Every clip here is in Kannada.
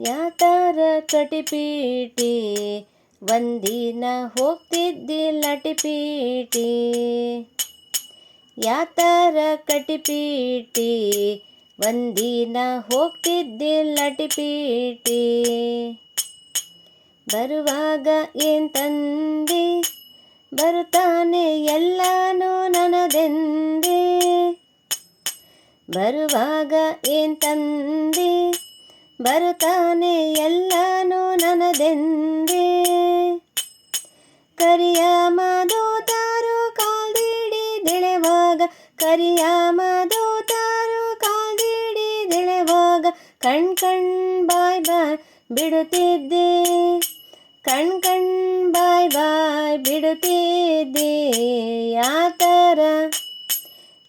ಯಾತರ ಕಟಿಪೀಟಿ ಒಂದಿನ ಹೋಗ್ತಿದ್ದಿ ಲಟಿಪೀಟಿ ಯಾತರ ಕಟಿಪೀಟಿ ಒಂದಿನ ಹೋಗ್ತಿದ್ದಿ ಲಟಿಪೀಟಿ ಬರುವಾಗ ಏನ್ ತಂದೆ? ಬರುತ್ತಾನೆ ಎಲ್ಲಾನು ನನದೆಂದೆ? ಬರುವಾಗ ಏನ್ ತಂದೆ? ಬರುತ್ತಾನೆ ಎಲ್ಲಾನು ನನದೆಂದೇ. ಕರಿಯ ಮಾದೋತಾರು ಕಾಲ್ದಿಡಿದೆಳೆವಾಗ ಕರಿಯ ಮಾದೋತಾರು ಕಾಲ್ದಿಡಿದೆಳೆವಾಗ ಕಣ್ ಕಣ್ ಬಾಯ್ ಬಾಯ್ ಬಿಡುತ್ತಿದ್ದೆ. ಕಣ್ ಕಣ್ ಬಾಯ್ ಬಾಯ್ ಬಿಡುತ್ತಿದ್ದೆ. ಯಾತರ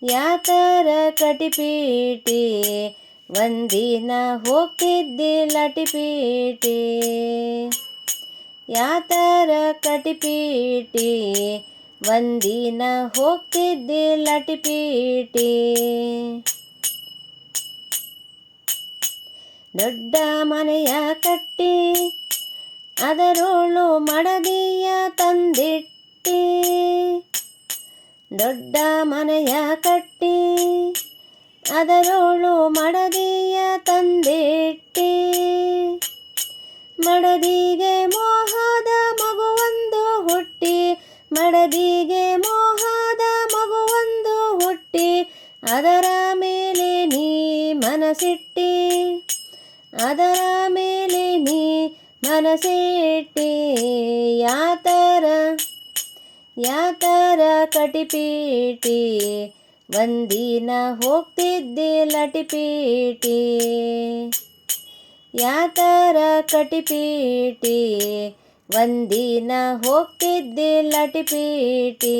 ಯಾತರ ಕಟಿಪೀಟಿ ಒಂದಿನ ಹೋಗ್ತಿದ್ದೆ ಲಟಿಪೀಟಿ ಯಾತರ ಕಟಿಪೀಟಿ ಒಂದಿನ ಹೋಗ್ತಿದ್ದೆ ಲಟಿಪೀಟಿ ದೊಡ್ಡ ಮನೆಯ ಕಟ್ಟಿ, ಅದರೋಳು ಮಡದಿಯ ತಂದಿಟ್ಟಿ. ದೊಡ್ಡ ಮನೆಯ ಕಟ್ಟಿ, ಅದರೋಳು ಮಡದಿಯ ತಂದಿಟ್ಟಿ ಮಡದಿಗೆ ಮೋಹದ ಮಗುವೊಂದು ಹುಟ್ಟಿ. ಮಡದಿಗೆ ಮೋಹದ ಮಗುವೊಂದು ಹುಟ್ಟಿ. ಅದರ ಮೇಲೆ ನೀ ಮನಸಿಟ್ಟಿ. ಅದರ ಮೇಲೆ ನೀ ಮನಸಿಟ್ಟಿ. ಯಾತರ ಯಾತರ ಕಟಿಪೀಟಿ ಒಂದಿನ ಹೋಗ್ತಿದ್ದೆ ಲಟಿಪೀಟಿ ಯಾತರ ಕಟಿಪೀಟಿ ಒಂದಿನ ಹೋಗ್ತಿದ್ದೆ ಲಟಿಪೀಟಿ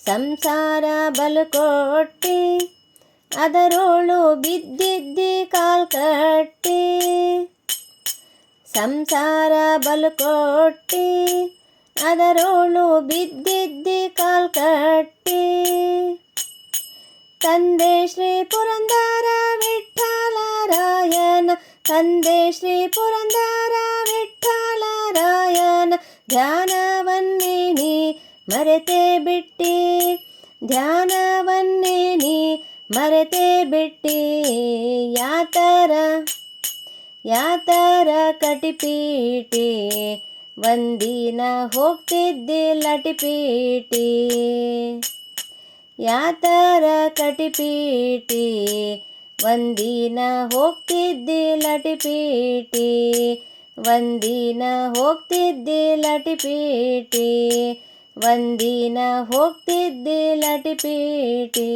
ಸಂಸಾರ ಬಲುಕೊಟ್ಟಿ ಅದರೋಳು ಬಿದ್ದಿದ್ದಿ ಕಾಲ್ ಕಟ್ಟಿ. ಸಂಸಾರ ಬಲುಕೊಟ್ಟಿ ಅದರೋಳು ಬಿದ್ದಿದ್ದಿ ಕಾಲ್ ಕಟ್ಟಿ ತಂದೆ ಶ್ರೀ ಪುರಂದರ ವಿಠಲರಾಯನ ತಂದೆ ಶ್ರೀ ಪುರಂದರ ವಿಠಲರಾಯನ ಧ್ಯಾನವನ್ನೇ ನೀ ಮರೆತೇ ಬಿಟ್ಟಿ. ಧ್ಯಾನವನ್ನೇ ನೀ ಮರೆತೇ ಬಿಟ್ಟಿ. ಯಾತರ ಯಾತರ ಕಟಿಪೀಟಿ ಒಂದಿನ ಹೋಗ್ತಿದ್ದೆ ಲಟಿಪೀಟಿ ಯಾತರ ಕಟಿಪೀಟಿ ಒಂದಿನ ಹೋಗ್ತಿದ್ದೆ ಲಟಿಪೀಟಿ ಒಂದಿನ ಹೋಗ್ತಿದ್ದೆ ಲಟಿಪೀಟಿ ಒಂದಿನ ಹೋಗ್ತಿದ್ದೆ ಲಟಿಪೀಟಿ